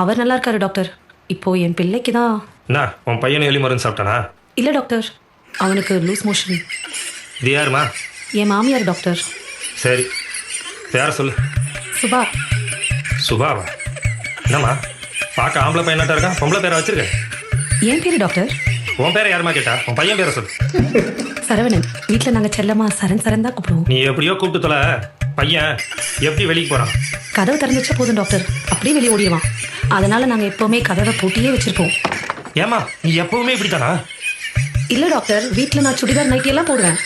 அவர் நல்லா இருக்காரு டாக்டர். இப்போ என் பிள்ளைக்கு தான். என்ன உன் பையனும் எலி மருந்து சாப்பிட்டானா? இல்லை டாக்டர். அவனுக்கு லூஸ் மோஷன். இது யாருமா? என் மாமியார் டாக்டர். சரி. பேர சொல்லு. சுபா. சுபாவா? என்னம்மா? பார்க்க ஆம்பளை பையனாட்டா இருக்கான் பொம்பளை பேரை வச்சிருக்க? என் பேரு டாக்டர். உன் பேரை யாருமா கேட்டா? உன் பையன் பேரை சொல்லு. சரவணன். வீட்டில் நாங்கள் செல்லமா சரண் சரண் தான் கூப்பிடுவோம். நீ எப்படியோ கூப்பிட்டு தொலை. பையன் எப்படி வெளியே போறான்? கதவு திறந்து வச்சா போதும் டாக்டர். அப்படியே வெளியே ஓடிடுவான். அதனால நாங்கள் எப்போவுமே கதவை பூட்டியே வச்சிருப்போம். ஏமா நீ எப்பவுமே இப்படித்தானா? இல்லை டாக்டர். வீட்டில் நான் சுடிதார் நைட்டி எல்லாம் போடுவேன்.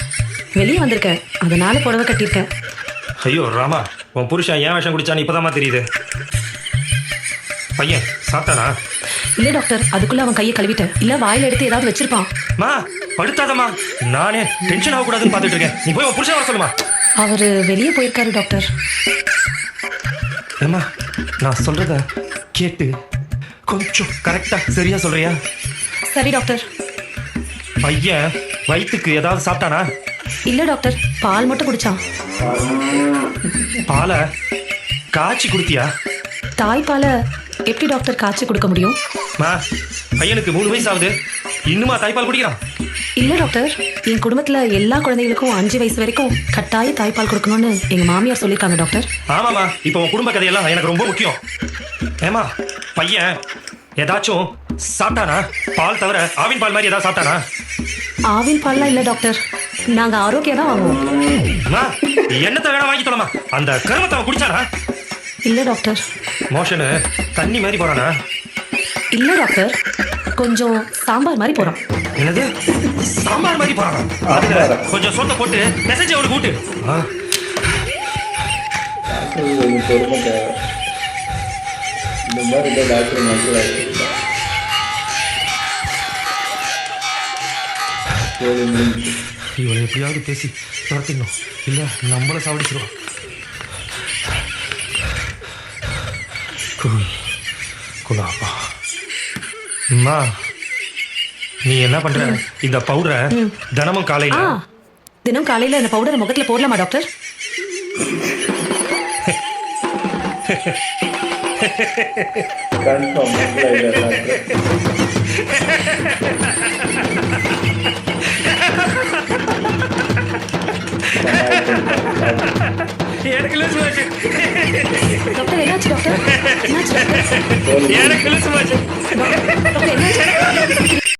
வெளியே வந்திருக்கேன். அதனால புடவை கட்டியிருக்கேன். ஐயோ ராமா உன் புருஷன் ஏன் விஷம் குடிச்சான்னு இப்போதாம்மா தெரியுது. பையன் சாப்பிட்டானா? இல்லை டாக்டர். அதுக்குள்ள அவன் கையை கழுவிட்டேன். இல்லை வாயில எடுத்து ஏதாவது வச்சிருப்பான். மா படுத்தாதம்மா. நானே டென்ஷன் ஆகக்கூடாதுன்னு பார்த்துட்டு இருக்கேன். நீ போய் உன் புருஷன் வர சொல்லுமா. அவர் வெளியே போயிருக்காரு டாக்டர். ஏம்மா நான் சொல்றத கேட்டு கொஞ்சம் கரெக்டா சரியா சொல்றியா? சரி டாக்டர். பையன் வயிற்றுக்கு ஏதாவது சாப்பிட்டானா? இல்லை டாக்டர். பால் மட்டும் குடிச்சான். பாலை காய்ச்சி குடுத்தியா? தாய்ப்பாலை எப்படி டாக்டர் காய்ச்சி கொடுக்க முடியும்? மா பையனுக்கு மூணு வயசு ஆகுது. இன்னுமா தாய்ப்பால் குடிக்கிறான்? இல்லை டாக்டர் என் குடும்பத்தில் எல்லா குழந்தைகளுக்கும் அஞ்சு வயசு வரைக்கும் கட்டாய தாய்ப்பால் கொடுக்கணும்னு எங்கள் மாமியார் சொல்லியிருக்காங்க டாக்டர் ஆமாம்மா இப்போ உன் குடும்ப கதையெல்லாம் எனக்கு ரொம்ப முக்கியம். ஏமா பையன் ஏதாச்சும் சாப்பிட்டானா? பால் தவிர ஆவின் பால் மாதிரி ஏதாவது சாப்பிட்டானா? ஆவின் பால்லாம் இல்லை டாக்டர் நாங்கள் ஆரோக்கியம் தான் வாங்குவோம். என்னத்தை வேணா வாங்கி தரமா அந்த கருமத்தை குடிச்சானா? இல்லை டாக்டர் மோஷனு தண்ணி மாதிரி போறானா? இல்லை டாக்டர். கொஞ்சம் சாம்பார் மாதிரி போகிறோம் என்னது? சாம்பார் மாதிரி போறானா அதுல கொஞ்சம் சொத்தை போட்டு மெசேஜ் அவனுக்கு கூட்டு இந்த மாதிரி டாக்டர் இவளை எப்படியாவது பேசி துரத்திடணும். இல்லை நம்மளை சாவடிச்சிருவான். குல் அம்மா நீ என்ன பண்ற? இந்த பவுடரை தினமும் ஆ காலையில தினம் காலையில் இந்த பவுடரை முகத்தில் போடலாமா டாக்டர் கன்ஃபார்ம் மக்கள் ஆகிடுறாங்க டாக்டர் எனக்கு லூசு போச்சு டாக்டர் என்னாச்சு டாக்டர்